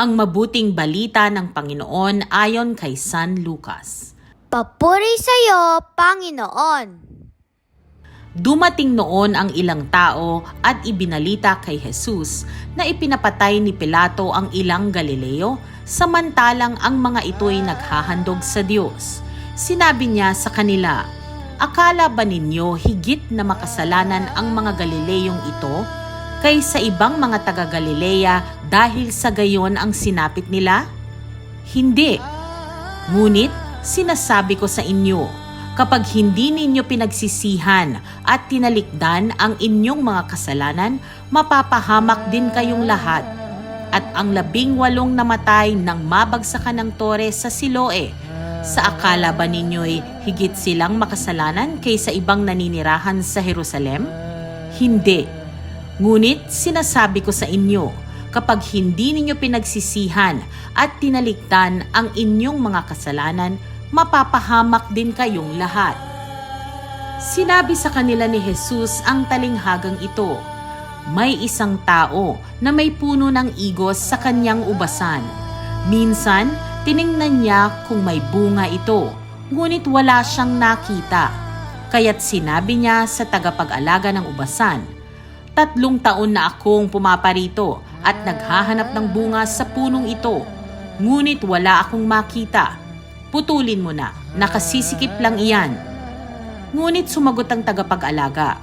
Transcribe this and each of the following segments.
ang mabuting balita ng Panginoon ayon kay San Lucas. Papuri sa iyo, Panginoon. Dumating noon ang ilang tao at ibinalita kay Jesus na ipinapatay ni Pilato ang ilang Galileo samantalang ang mga ito'y naghahandog sa Diyos. Sinabi niya sa kanila, Akala ba ninyo higit na makasalanan ang mga Galileyong ito kaysa ibang mga taga-Galilea dahil sa gayon ang sinapit nila? Hindi. Ngunit sinasabi ko sa inyo, kapag hindi ninyo pinagsisihan at tinalikdan ang inyong mga kasalanan, mapapahamak din kayong lahat. At ang labing walong namatay nang mabagsakan ng tore sa Siloe, sa akala ba ninyo'y higit silang makasalanan kaysa ibang naninirahan sa Jerusalem? Hindi. Ngunit sinasabi ko sa inyo, kapag hindi ninyo pinagsisihan at tinalikdan ang inyong mga kasalanan, mapapahamak din kayong lahat. Sinabi sa kanila ni Jesus ang talinghagang ito, may isang tao na may puno ng igos sa kanyang ubasan. Minsan, tiningnan niya kung may bunga ito, ngunit wala siyang nakita. Kaya't sinabi niya sa tagapag-alaga ng ubasan, Tatlong taon na akong pumaparito at naghahanap ng bunga sa punong ito, ngunit wala akong makita. Putulin mo na, nakasisikip lang iyan. Ngunit sumagot ang tagapag-alaga,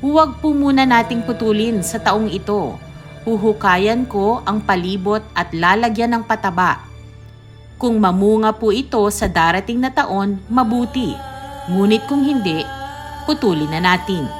Huwag po muna nating putulin sa taong ito. Huhukayan ko ang palibot at lalagyan ng pataba. Kung mamunga po ito sa darating na taon, mabuti. Ngunit kung hindi, putulin na natin.